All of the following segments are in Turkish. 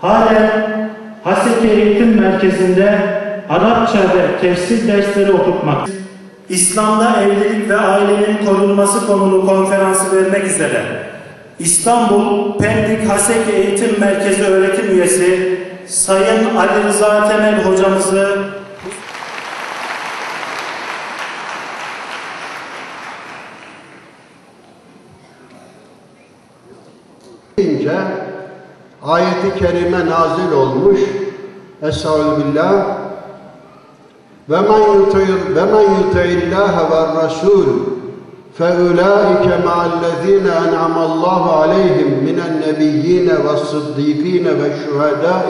Halen Haseki Eğitim Merkezi'nde Arapça ve tefsir dersleri okutmak. İslam'da evlilik ve ailenin korunması konulu konferansı vermek üzere İstanbul Pendik Haseki Eğitim Merkezi öğretim üyesi Sayın Ali Rıza Temel hocamızı deyince ayeti kerime nazil olmuş. Estağfirullah. Ve men yuti'ir ve men yuti'illaha ve rasul فَاُولَٰئِكَ مَعَ الَّذ۪ينَ اَنْعَمَ اللّٰهُ عَلَيْهِمْ مِنَ النَّبِيِّينَ وَالصِّدِّيقِينَ وَالشُّهَدَاءِ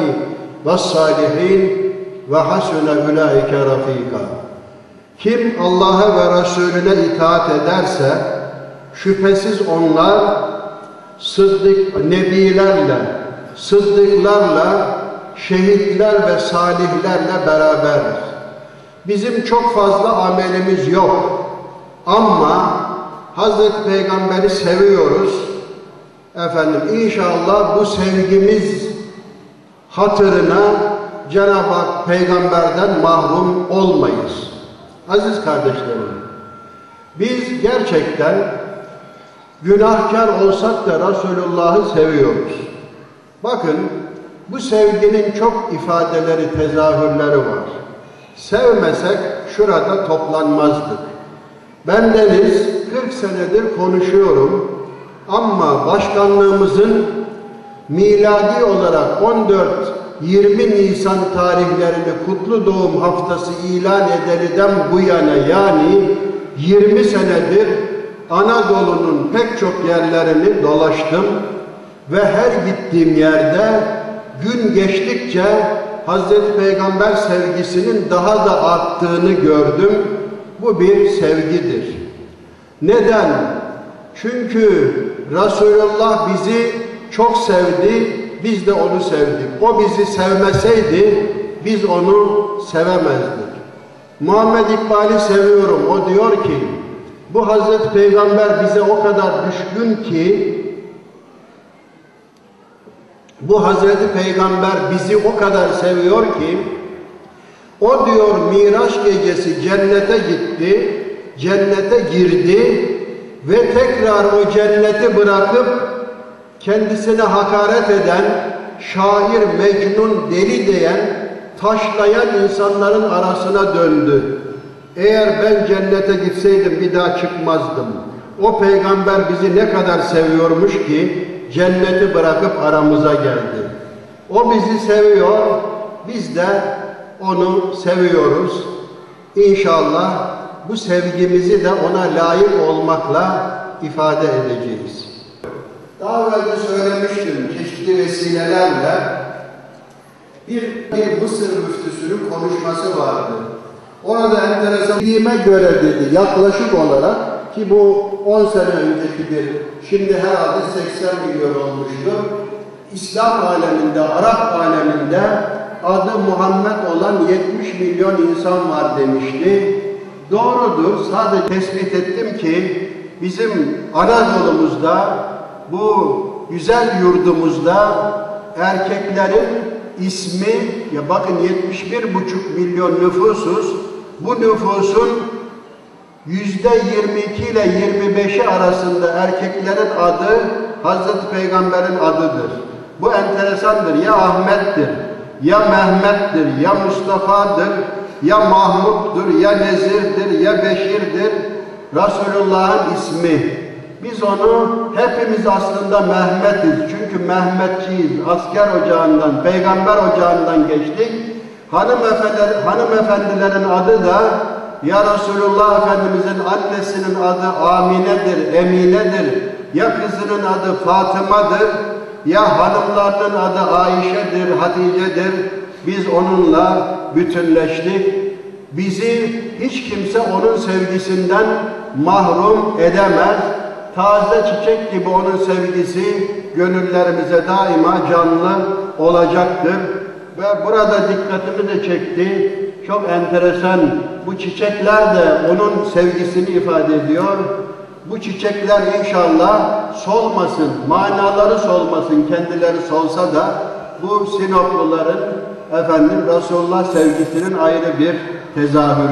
وَالصَّالِحِينَ وَحَسُنَ اُولَٰئِكَ رَف۪يقًا Kim Allah'a ve Resulüne itaat ederse şüphesiz onlar sıddık nebilerle, sıddıklarla, şehitler ve salihlerle beraberdir. Bizim çok fazla amelimiz yok. Ama Hazreti Peygamber'i seviyoruz. Efendim inşallah bu sevgimiz hatırına Cenab-ı Hak peygamberden mahrum olmayız. Aziz kardeşlerim, biz gerçekten günahkar olsak da Resulullah'ı seviyoruz. Bakın bu sevginin çok ifadeleri, tezahürleri var. Sevmesek şurada toplanmazdık. Bendeniz 40 senedir konuşuyorum ama başkanlığımızın miladi olarak 14-20 Nisan tarihlerini kutlu doğum haftası ilan ediliden bu yana yani 20 senedir Anadolu'nun pek çok yerlerini dolaştım ve her gittiğim yerde gün geçtikçe Hazreti Peygamber sevgisinin daha da arttığını gördüm. Bu bir sevgidir. Neden? Çünkü Resulullah bizi çok sevdi, biz de onu sevdik. O bizi sevmeseydi biz onu sevemezdik. Muhammed İkbal'i seviyorum. O diyor ki bu Hazreti Peygamber bize o kadar düşkün ki bu Hazreti Peygamber bizi o kadar seviyor ki o diyor Miraç gecesi cennete gitti, cennete girdi ve tekrar o cenneti bırakıp kendisine hakaret eden, şair, mecnun, deli diyen, taşlayan insanların arasına döndü. Eğer ben cennete gitseydim bir daha çıkmazdım. O peygamber bizi ne kadar seviyormuş ki cenneti bırakıp aramıza geldi. O bizi seviyor, biz de onu seviyoruz. İnşallah bu sevgimizi de ona layık olmakla ifade edeceğiz. Daha evvel de söylemiştim çeşitli vesilelerle bir, bir Mısır müftüsünün konuşması vardı. Orada enteresan göre dedi yaklaşık olarak ki bu 10 sene önceki bir şimdi herhalde 80 milyon olmuştur. İslam aleminde, Arap aleminde adı Muhammed olan 70 milyon insan var demişti. Doğrudur. Sadece tespit ettim ki bizim Anadolu'muzda bu güzel yurdumuzda erkeklerin ismi ya bakın 71 buçuk milyon nüfusuz bu nüfusun yüzde 22 ile 25'i arasında erkeklerin adı Hazreti Peygamber'in adıdır. Bu enteresandır. Ya Ahmet'tir, ya Mehmet'tir, ya Mustafa'dır, ya Mahmud'dur, ya Nezir'dir, ya Beşir'dir. Resulullah'ın ismi. Biz onu hepimiz aslında Mehmet'iz. Çünkü Mehmetçiyiz. Asker ocağından, peygamber ocağından geçtik. Hanımefendiler, hanımefendilerin adı da ya Resulullah Efendimizin annesinin adı Amine'dir, Emine'dir. Ya kızının adı Fatıma'dır. Ya hanımlarının adı Ayşe'dir, Hatice'dir. Biz onunla bütünleştik. Bizi hiç kimse onun sevgisinden mahrum edemez. Taze çiçek gibi onun sevgisi gönüllerimize daima canlı olacaktır. Ve burada dikkatimi de çekti. Çok enteresan. Bu çiçekler de onun sevgisini ifade ediyor. Bu çiçekler inşallah solmasın, manaları solmasın, kendileri solsa da bu Sinopluların efendim Resulullah sevgisinin ayrı bir tezahürü.